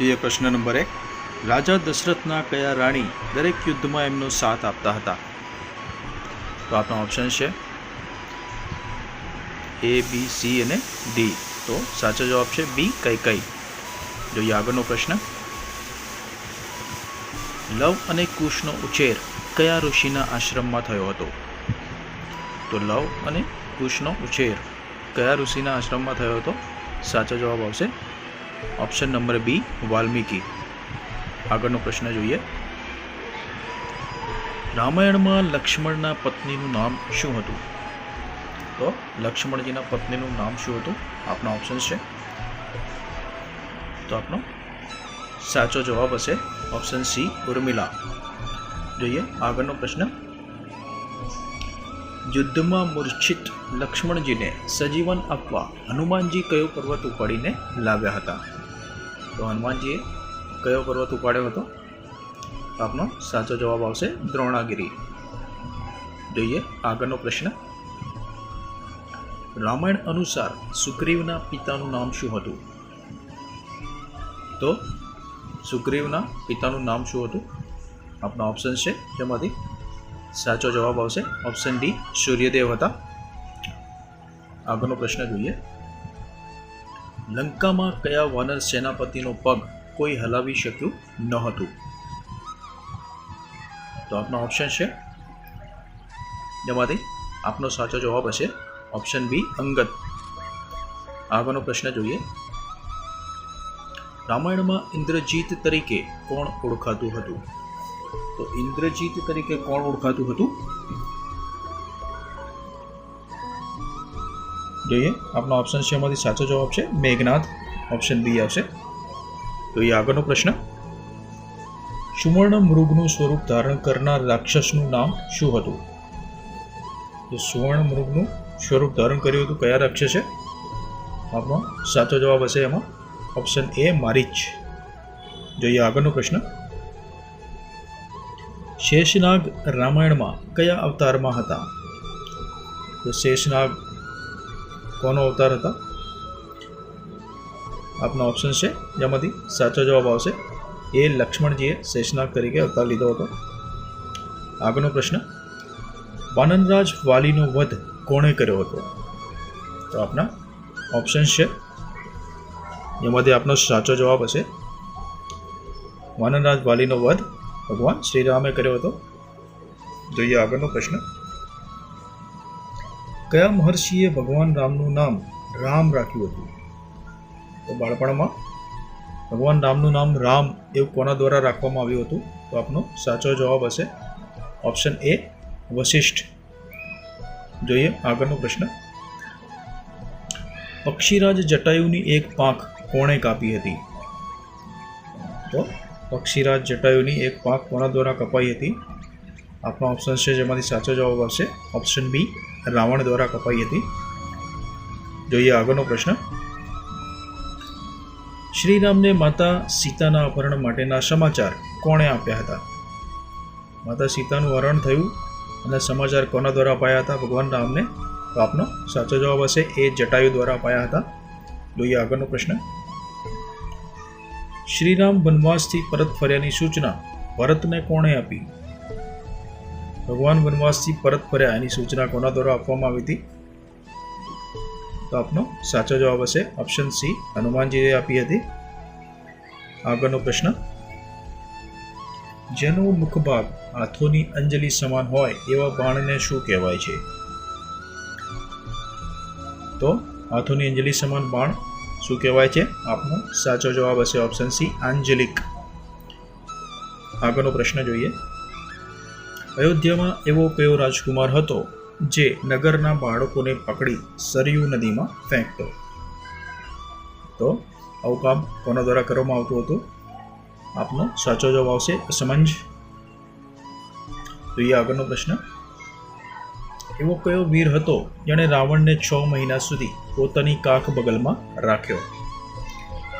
જોઈએ પ્રશ્ન નંબર એક. રાજા દશરથના કયા રાણી દરેક યુદ્ધમાં એમનો સાથ આપતા હતા? તો આપણા ઓપ્શન છે એ બી સી અને ડી તો સાચો જવાબ છે બી કઈ કઈ. જોઈએ આગળનો પ્રશ્ન. લવ અને કુશનો ઉછેર કયા ઋષિના આશ્રમમાં થયો હતો? તો લવ અને કુશનો ઉછેર કયા ઋષિના આશ્રમમાં થયો હતો? સાચો જવાબ આવશે ઓપ્શન નંબર બી વાલ્મીકી આગળનો પ્રશ્ન જોઈએ. રામાયણમાં લક્ષ્મણના પત્નીનું નામ શું હતું? તો લક્ષ્મણજીના પત્નીનું નામ શું હતું? આપના ઓપ્શન છે. તો આપનો સાચો જવાબ હશે ઓપ્શન સી ઉર્મિલા. જોઈએ આગળનો પ્રશ્ન. યુદ્ધમાં મૂર્છિત લક્ષ્મણજીને સજીવન આપવા હનુમાનજી કયો પર્વત ઉપાડીને લાવ્યા હતા? તો હનુમાનજીએ કયો પર્વત ઉપાડ્યો હતો? આપનો સાચો જવાબ આવશે દ્રોણાગીરી. જોઈએ આગળનો પ્રશ્ન. રામાયણ અનુસાર સુગ્રીવના પિતાનું નામ શું હતું? તો સુગ્રીવના પિતાનું નામ શું હતું? આપના ઓપ્શન છે જેમાંથી સાચો જવાબ આવશે. ઓપ્શન ડી સૂર્યદેવ હતા. આગળનો પ્રશ્ન જોઈએ. લંકામાં કયા વાનર સેનાપતિનો પગ કોઈ હલાવી શક્યું ન હતું? તો આપનો ઓપ્શન છે. જેમાંથી આપનો સાચો જવાબ હશે. ઓપ્શન બી અંગત આગળનો પ્રશ્ન જોઈએ. રામાયણમાં ઇન્દ્રજીત તરીકે કોણ ઓળખાતું હતું? તો ઇન્દ્રજીત તરીકે કોણ ઓળખાતું હતું? જોઈએ, આપનો ઓપ્શન છે, એમાંથી સાચો જવાબ છે, મેઘનાથ. ઓપ્શન બી આવશે. જોઈએ આગળનો પ્રશ્ન. સુવર્ણ મૃગનું સ્વરૂપ ધારણ કરનાર રાક્ષસનું નામ શું હતું? તો સુવર્ણ મૃગનું સ્વરૂપ ધારણ કર્યું હતું કયા રાક્ષસે? આપનો સાચો જવાબ હશે એમાં. Option A Marich. જોઈએ, આગળનો પ્રશ્ન. શેષનાગ રામાયણમાં કયા અવતારમાં હતા? તો શેષનાગ કોનો અવતાર હતા? આપનો ઓપ્શન છે જેમાંથી સાચો જવાબ આવશે. એ લક્ષ્મણજીએ શેષનાગ તરીકે અવતાર લીધો હતો. આગળનો પ્રશ્ન, વાનનરાજ વાલીનો વધ કોણે કર્યો હતો? તો આપના ઓપ્શન છે જેમાંથી આપનો સાચો જવાબ હશે, વાનનરાજ વાલીનો વધ ભગવાન શ્રીરામે કર્યો હતો? જોઈએ આગળનો પ્રશ્ન. કયા મહર્ષિએ ભગવાન રામનું નામ રામ રાખ્યું હતું? તો બાળપણમાં? ભગવાન રામનું નામ રામ એવું કોના દ્વારા રાખવામાં આવ્યું હતું? તો આપનો સાચો જવાબ હશે ઓપ્શન એ વશિષ્ઠ. જોઈએ આગળનો પ્રશ્ન. પક્ષીરાજ જટાયુની એક પાંખ કોણે કાપી હતી? તો પક્ષીરાજ જટાયુની એક પાંખ કોના દ્વારા કપાઈ હતી? આપણા ઓપ્શન છે જેમાંથી સાચો જવાબ આવશે. ઓપ્શન બી રાવણ દ્વારા કપાઈ હતી. જોઈએ આગળનો પ્રશ્ન. શ્રીરામને માતા સીતાના અપહરણ માટેના સમાચાર કોણે આપ્યા હતા? માતા સીતાનું હરણ થયું અને સમાચાર કોના દ્વારા અપાયા હતા? ભગવાન રામને. તો આપનો સાચો જવાબ હશે એ જટાયુ દ્વારા અપાયા હતા. જોઈએ આગળનો પ્રશ્ન. શ્રીરામ વનવાસથી પરત ફર્યાની સૂચના ભરતને કોણે આપી? ભગવાન વનવાસથી પરત ફર્યા એની સૂચના કોના દ્વારા આપવામાં આવી હતી? તો આપનો સાચો જવાબ હશે ઓપ્શન સી, હનુમાનજીએ આપી હતી. આગળનો પ્રશ્ન, જેનો મુખભાગ હાથોની અંજલિ સમાન હોય એવા બાણને શું કહેવાય છે? તો હાથોની અંજલિ સમાન બાણ શું કહેવાય છે? આપનો સાચો જવાબ હશે ઓપ્શન સી આંજલિક. આગળનો પ્રશ્ન જોઈએ. અયોધ્યામાં એવો કયો રાજકુમાર હતો જે નગરના બાળકોને પકડી સરયુ નદીમાં ફેંકતો. તો આવું કામ કોના દ્વારા કરવામાં આવતું હતું? આપનો સાચો જવાબ આવશે સમંજ. જોઈએ આગળનો પ્રશ્ન. એવો કયો વીર હતો જેણે રાવણને છ મહિના સુધી પોતાની કાખ બગલમાં રાખ્યો?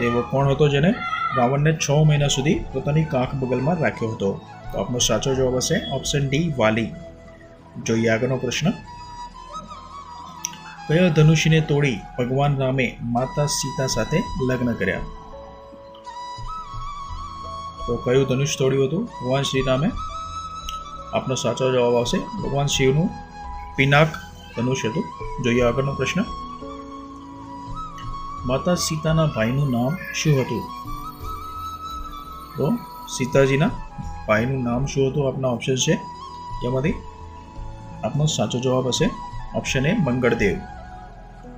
એવો કોણ હતો જેને રાવણને છ મહિના સુધી પોતાની કાખ બગલમાં રાખ્યો હતો? તો આપનો સાચો જવાબ હશે ઓપ્શન ડી વાલી. જોઈએ આગળનો પ્રશ્ન. કયો ધનુષીને તોડી ભગવાન રામે માતા સીતા સાથે લગ્ન કર્યા? તો કયું ધનુષ તોડ્યું હતું? ભગવાન શ્રીરામે આપનો સાચો જવાબ આવશે ભગવાન શિવનું પિનાક ધનુષ હતું. જોઈએ આગળનો પ્રશ્ન. માતા સીતાના ભાઈનું નામ શું હતું? તો સીતાજીના ભાઈનું નામ શું હતું? આપના ઓપ્શન છે. જેમાંથી આપનો સાચો જવાબ હશે ઓપ્શન એ મંગળદેવ.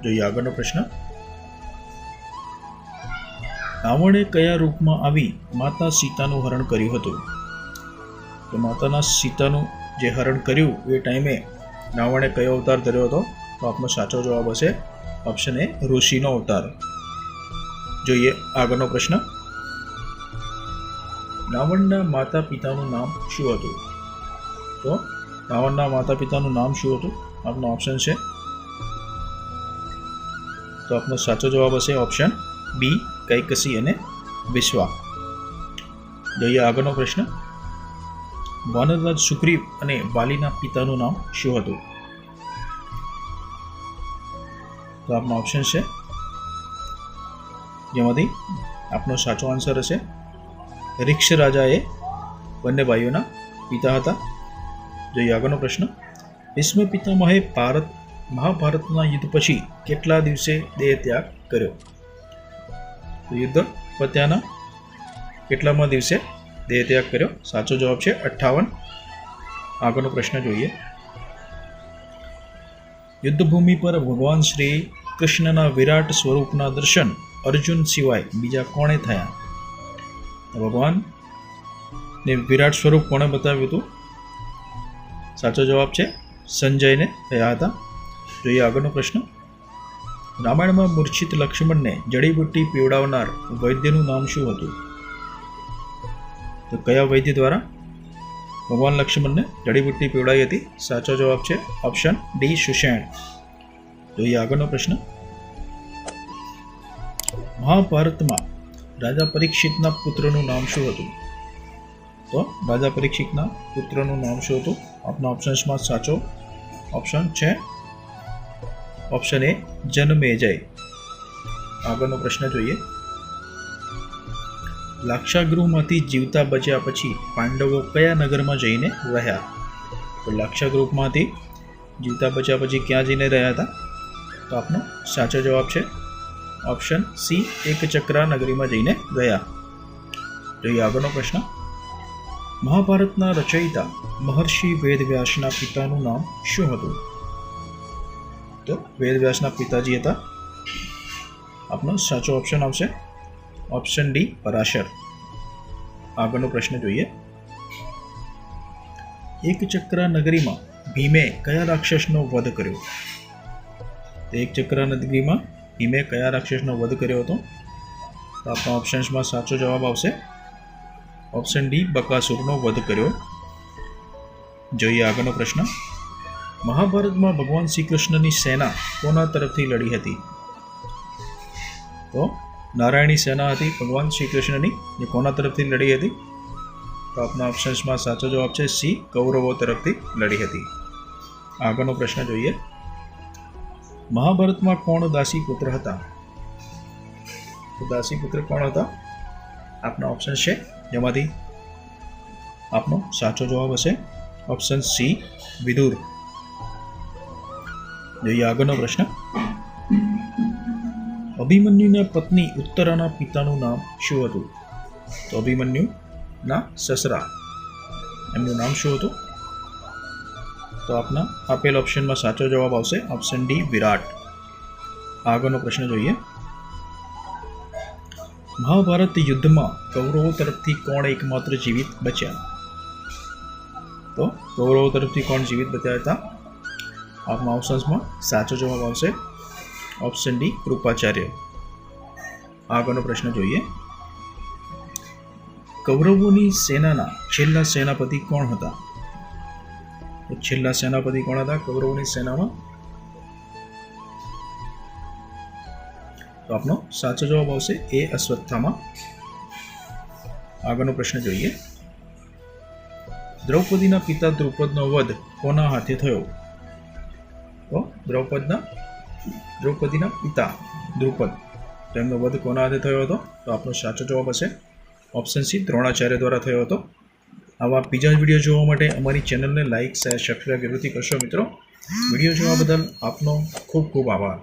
જોઈએ આગળનો પ્રશ્ન. રાવણે કયા રૂપમાં આવી માતા સીતાનું હરણ કર્યું હતું? તો માતાના સીતાનું જે હરણ કર્યું એ ટાઈમે રાવણે કયો અવતાર ધર્યો હતો? તો આપનો સાચો જવાબ હશે ઓપ્શન એ ઋષિનો અવતાર. જોઈએ આગળનો પ્રશ્ન. રાવણના માતા પિતાનું નામ શું હતું? તો રાવણના માતા પિતાનું નામ શું હતું? આપનો ઓપ્શન છે. તો આપનો સાચો જવાબ હશે ઓપ્શન બી કૈકસી અને વિશ્વા. જોઈએ આગળનો પ્રશ્ન. વાનરરાજ સુગ્રીવ અને વાલીના પિતાનું નામ શું હતું? તો આપનો ઓપ્શન છે. જેમાંથી આપનો સાચો આન્સર હશે. રિક્ષ રાજા એ બંને ભાઈઓના પિતા હતા. જોઈએ આગળનો પ્રશ્ન ભીષ્મ પિતામહે ભારત, મહાભારતના યુદ્ધ પછી કેટલા દિવસે દેહ ત્યાગ કર્યો? યુદ્ધ પત્યાના કેટલામાં દિવસે? દેહ ત્યાગ કર્યો. સાચો જવાબ છે અઠ્ઠાવન. આગળનો પ્રશ્ન જોઈએ. યુદ્ધભૂમિ પર ભગવાન શ્રી કૃષ્ણના વિરાટ સ્વરૂપના દર્શન અર્જુન સિવાય બીજા કોણે થયા? ભગવાન ને વિરાટ સ્વરૂપ કોણે બતાવ્યું હતું? સાચો જવાબ છે સંજયને થયા હતા. જોઈએ આગળનો પ્રશ્ન. રામાયણમાં મૂર્છિત લક્ષ્મણને જડીબુટ્ટી પીવડાવનાર વૈદ્યનું નામ શું હતું? તો કયા વૈદ્ય દ્વારા? ભગવાન લક્ષ્મણને જડીબુટ્ટી પીવડાઈ હતી? સાચો જવાબ છે ઓપ્શન ડી સુષેણ. જોઈએ આગળનો પ્રશ્ન. મહાભારતમાં રાજા પરીક્ષિતના પુત્રનું નામ શું હતું? તો રાજા પરીક્ષિતના પુત્રનું નામ શું હતું? આપના ઓપ્શન્સમાં સાચો ઓપ્શન છે ઓપ્શન એ જન્મેજય. આગળનો પ્રશ્ન જોઈએ. લાક્ષાગૃહમાંથી જીવતા બચ્યા પછી પાંડવો કયા નગરમાં જઈને રહ્યા? તો લાક્ષાગૃહમાંથી જીવતા બચ્યા પછી ક્યાં જઈને રહ્યા હતા? તો આપનો સાચો જવાબ છે ઓપ્શન સી એક ચક્રા નગરીમાં જઈને ગયા જોઈએ આગળનો પ્રશ્ન. મહાભારતના રચયિતા, મહર્ષિ વેદવ્યાસના પિતાનું નામ શું હતું? તો વેદવ્યાસના પિતાજી હતા. આપનો સાચો ઓપ્શન આવશે ઓપ્શન ડી પરાશર. આગળનો પ્રશ્ન જોઈએ. એક ચક્ર નગરીમાં ભીમે કયા રાક્ષસનો વધ કર્યો? એક ચક્ર નગરીમાં ભીમે કયા રાક્ષસનો વધ કર્યો હતો? તો આપણા ઓપ્શન્સમાં સાચો જવાબ આવશે. ઓપ્શન ડી બકાસુરનો વધ કર્યો. જોઈએ આગળનો પ્રશ્ન. મહાભારતમાં ભગવાન શ્રી કૃષ્ણની સેના કોના તરફથી લડી હતી? તો નારાયણી સેના હતી, ભગવાન શ્રી કૃષ્ણની જે કોના તરફથી લડી હતી? તો આપના ઓપ્શન્સમાં સાચો જવાબ છે સી, કૌરવો તરફથી લડી હતી. આગળનો પ્રશ્ન જોઈએ. મહાભારતમાં કોણ દાસી પુત્ર હતા? તો દાસી પુત્ર કોણ હતા? આપના ઓપ્શન છે જેમાંથી આપનો સાચો જવાબ હશે ઓપ્શન સી, વિદુર. જોઈએ આગળનો પ્રશ્ન. અભિમન્યુના પત્ની ઉત્તરાના પિતાનું નામ શું હતું? તો અભિમન્યુના સસરા. એમનું નામ શું હતું? તો આપના આપેલ ઓપ્શનમાં સાચો જવાબ આવશે ઓપ્શન ડી વિરાટ. આગળનો પ્રશ્ન જોઈએ. મહાભારત યુદ્ધમાં કૌરવો તરફથી કોણ એકમાત્ર જીવિત બચ્યા? તો કૌરવો તરફથી કોણ જીવિત બચ્યા હતા? આપના ઓપ્શન્સમાં સાચો જવાબ આવશે ઓપ્શન ડી કૃપાચાર્ય આગળનો પ્રશ્ન જોઈએ. કૌરવોની સેનાના છેલ્લા સેનાપતિ કોણ હતા? છેલ્લા સેનાપતિ કોણ હતા? કૌરવોની સેનામાં? તો આપનો સાચો જવાબ આવશે એ અશ્વત્થામાં. આગળનો પ્રશ્ન જોઈએ. દ્રૌપદીના પિતા દ્રુપદનો વધ કોના હાથે થયો? તો દ્રૌપદના દ્રૌપદીના પિતા દ્રુપદ. તેમનો વધ કોના હાથે થયો હતો? તો આપનો સાચો જવાબ હશે ઓપ્શન સી દ્રોણાચાર્ય દ્વારા થયો હતો. આવા બીજા જ વીડિયો જોવા માટે અમારી ચેનલને લાઇક શેર સબસ્ક્રાઈબ જરૂરથી કરશો મિત્રો. વીડિયો જોવા બદલ આપનો ખૂબ ખૂબ આભાર.